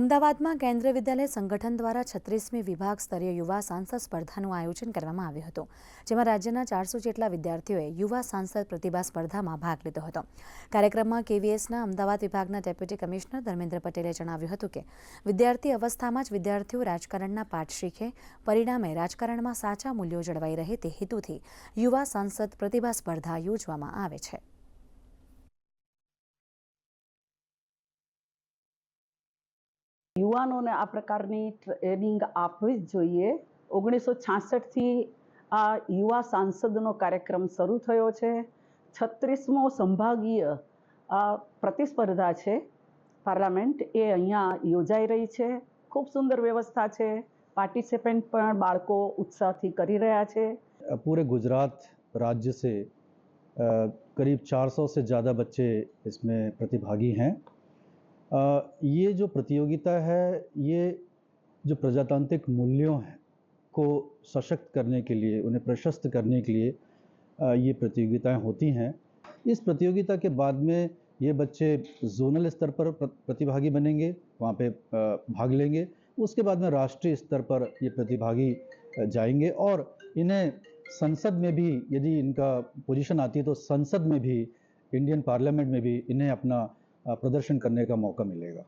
અમદાવાદમાં કેન્દ્રીય વિદ્યાલય સંગઠન દ્વારા છત્રીસમી વિભાગ સ્તરીય યુવા સાંસદ સ્પર્ધાનું આયોજન કરવામાં આવ્યું હતું, જેમાં રાજ્યના ચારસો જેટલા વિદ્યાર્થીઓએ યુવા સાંસદ પ્રતિભા સ્પર્ધામાં ભાગ લીધો હતો. કાર્યક્રમમાં કેવીએસના અમદાવાદ વિભાગના ડેપ્યુટી કમિશનર ધર્મેન્દ્ર પટેલે જણાવ્યું હતું કે, વિદ્યાર્થી અવસ્થામાં જ વિદ્યાર્થીઓ રાજકારણના પાઠ શીખે, પરિણામે રાજકારણમાં સાચા મૂલ્યો જળવાઈ રહે તે હેતુથી યુવા સાંસદ પ્રતિભા સ્પર્ધા યોજવામાં આવે છે. યુવાનોને આ પ્રકારની ટ્રેનિંગ આપવી જ જોઈએ ઓગણીસો છાસઠથી આ યુવા સાંસદનો કાર્યક્રમ શરૂ થયો છે છત્રીસમો સંભાગીય આ પ્રતિસ્પર્ધા છે પાર્લામેન્ટ એ અહીંયા યોજાઈ રહી છે ખૂબ સુંદર વ્યવસ્થા છે પાર્ટિસિપેન્ટ પણ બાળકો ઉત્સાહથી કરી રહ્યા છે पूरे गुजरात राज्य से अ, करीब 400 से ज़्यादा बच्चे इसमें प्रतिभागी हैं अ, ये जो प्रतियोगिता है, ये जो प्रजातांत्रिक मूल्यों हैं को सशक्त करने के लिए, उन्हें प्रशस्त करने के लिए ये प्रतियोगिताएँ होती हैं। इस प्रतियोगिता के बाद में ये बच्चे जोनल स्तर पर प्रतिभागी बनेंगे, वहाँ पे भाग लेंगे। उसके बाद में राष्ट्रीय स्तर पर ये प्रतिभागी जाएँगे और इन्हें संसद में भी, यदि इनका पोजीशन आती है तो संसद में भी, इंडियन पार्लियामेंट में भी इन्हें अपना प्रदर्शन करने का मौका मिलेगा